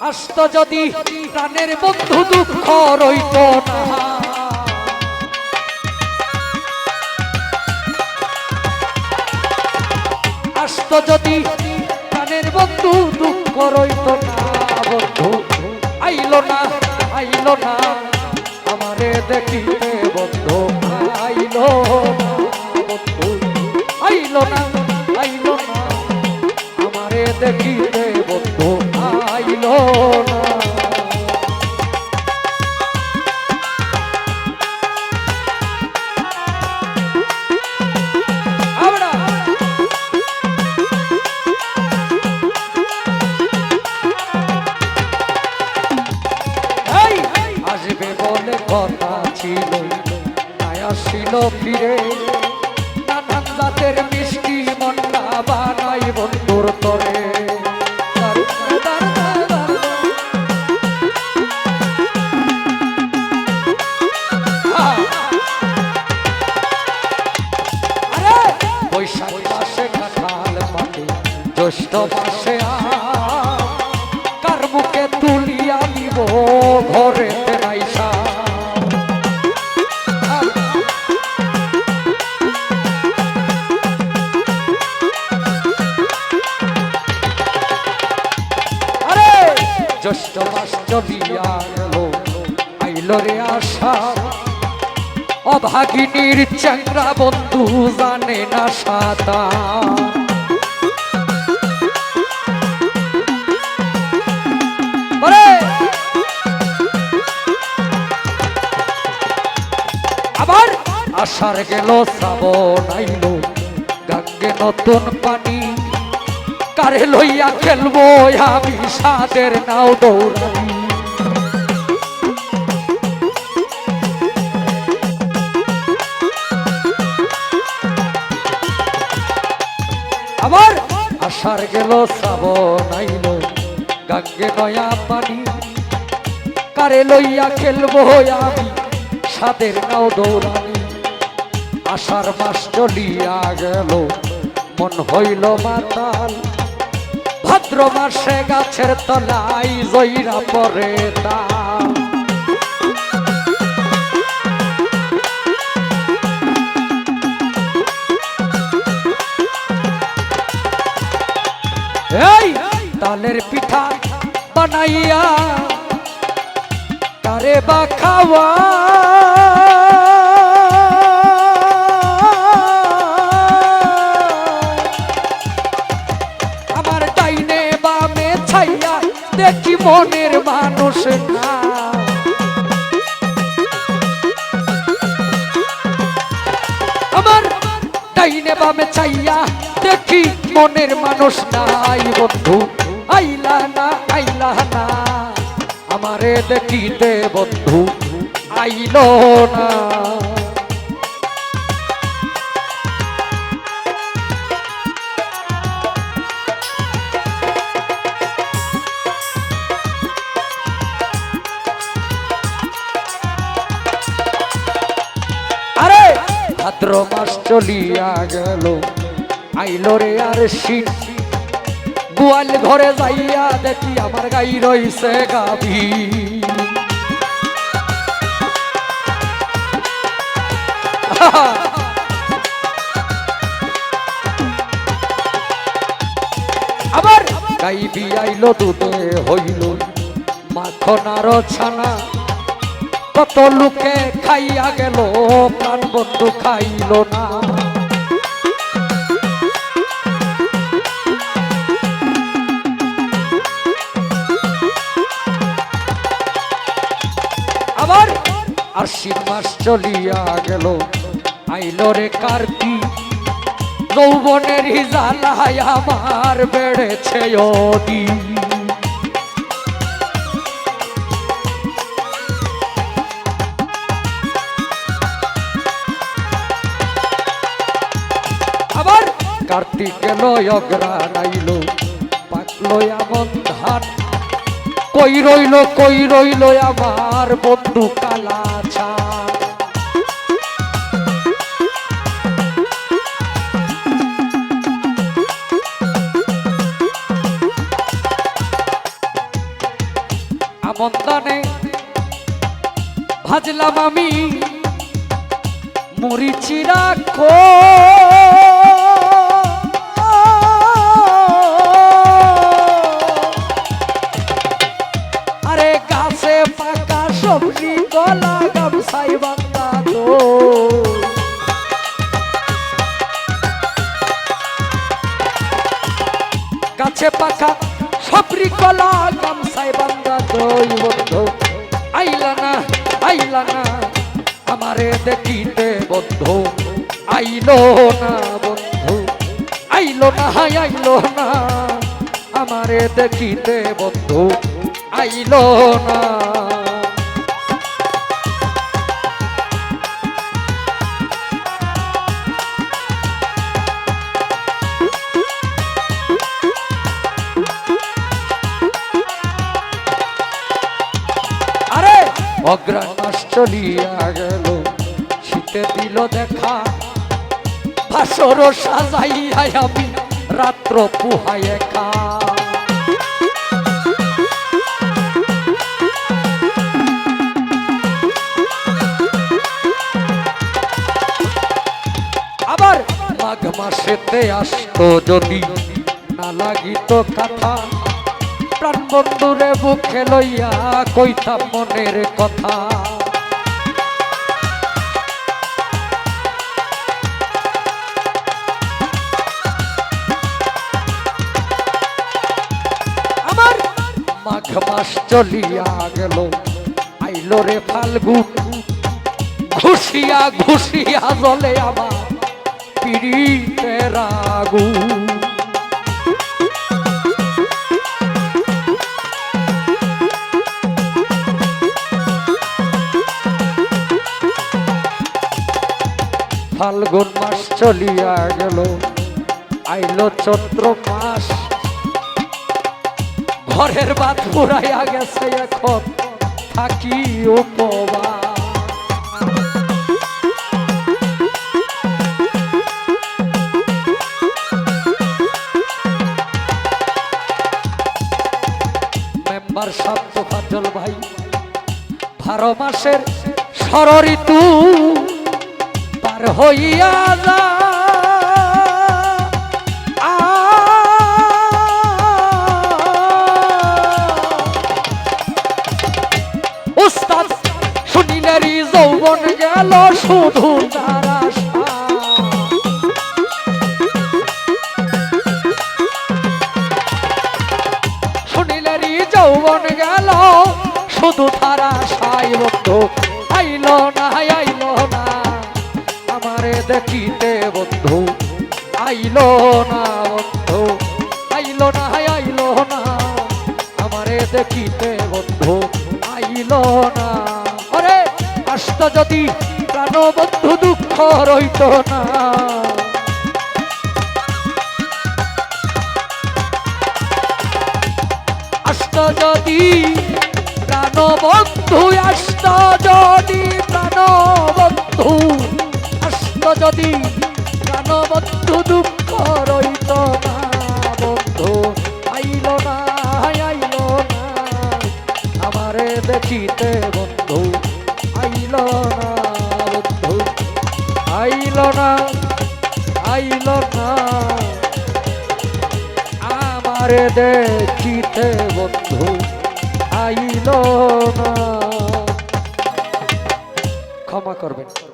আসতো যদি প্রাণের বন্ধু দুঃখ রইত না। আসতো যদি প্রাণের বন্ধু দুঃখ রইত না, বন্ধু, আইলো না আইলো না। আমারে দেখিতে বন্ধু, আইলো আইলো না আইলো না। আমারে দেখিতে আসিল ফিরে। নানান জাতের মিষ্টি মন্ডা বানাই বন্ধুর তরে। বৈশাখ মাসে কাঁঠাল পাকে, জ্যৈষ্ঠ মাসে আম। জ্যৈষ্ঠ মাস চলিয়া গেল আইল রে আশা অভাগিনীর চ্যাংরা বন্ধু জানে না ওরে! আবার আষাঢ় গেল শ্রাবণ আইল, গাঙ্গে নতুন পানি কারে লইয়া খেলব আমি সাদের নাও দৌড়াই। আবার আষাঢ় গেল, শ্রাবণ আইল, গাঙ্গে নয়া পানি। কারে লইয়া খেলব, আমি সাদের নাও দৌড়ানি আষাঢ় মাস চলিয়া গেল, মন হইল মাতাল। ভাদ্র মাসে গাছের তলাই জইরা পরে এই তালের পিঠা বানাইয়া তারে বা খাওয়া না আমার ডাইনে বামে চাইয়া দেখি মনের মানুষ নাই বন্ধু। আইলা না আইলা না। আমারে দেখিতে বন্ধু, আইল না। ভাদ্র মাস চলিয়া গেল। আইলো রে আর শীত গোয়াল ঘরে যাইয়া দেখি আমার গাই রইছে গাভী। আবার গাই বিয়াইলো দুধে হইল। মাখন আর ছানা কত লোকে খাইয়া গেল, প্রাণ বন্ধু খাইল না। আবার আশ্বিন মাস চলিয়া গেল, আইল রে কার্তি। যৌবনের হিজালায় আমার বেড়েছে অদি কার্তিকে লয় অগ্রাণ আইল পাকলো এমন ধান। কই রইল কই রইল আমার বন্ধু কালা ছাড় মন্দানে ভাজলাম আমি মরিচিরা কো গাছে পাকা সবরি কলা গামসাই বান্দা দই বন্ধু। আইলা না আইলা না, আমারে দেখিতে বন্ধু। আইলো না বন্ধু, আইলো না হাই আইলো না, আমারে দেখিতে বন্ধু। আইলো না। অগ্রাণ চলিয়া গেল শীতে দিল দেখা। ভাসর সাজাইয়া আমি রাত্র পুহায় খা আবার মাঘ মাসেতে আসতো যদি না লাগিত কথা। বন্ধুরে বুকে লইয়া কইতাম মনের কথা। মাঘ মাস চলিয়া গেল, আইলো রে ফাল্গুন। ঘুষিয়া ঘুষিয়া জলে আমার পিড়িতের আগুন। ফাল্গুন মাস চলিয়া গেল। আইলো চৈত্র মাস ঘরের বাদ পুরাইয়া গেছে এখন। থাকি উপবাস। মেম্বার ফাজল ভাই বারো মাসের ষড় ঋতু হইয়া যা উস্তাদ শুনিলেরই যৌবন গেল শুধু তার। শুনিলেরই যৌবন গেল শুধু তারা সাই দেখিতে বন্ধু। আইল না বন্ধু। আইল না আইল না। আমারে দেখিতে বন্ধু। আইল না। ওরে আসত যদি প্রাণ বন্ধু দুঃখ রইত না। আসত যদি প্রাণ বন্ধু না আইল না। আমারে দেখিতে বন্ধু আইল না। ক্ষমা করবেন।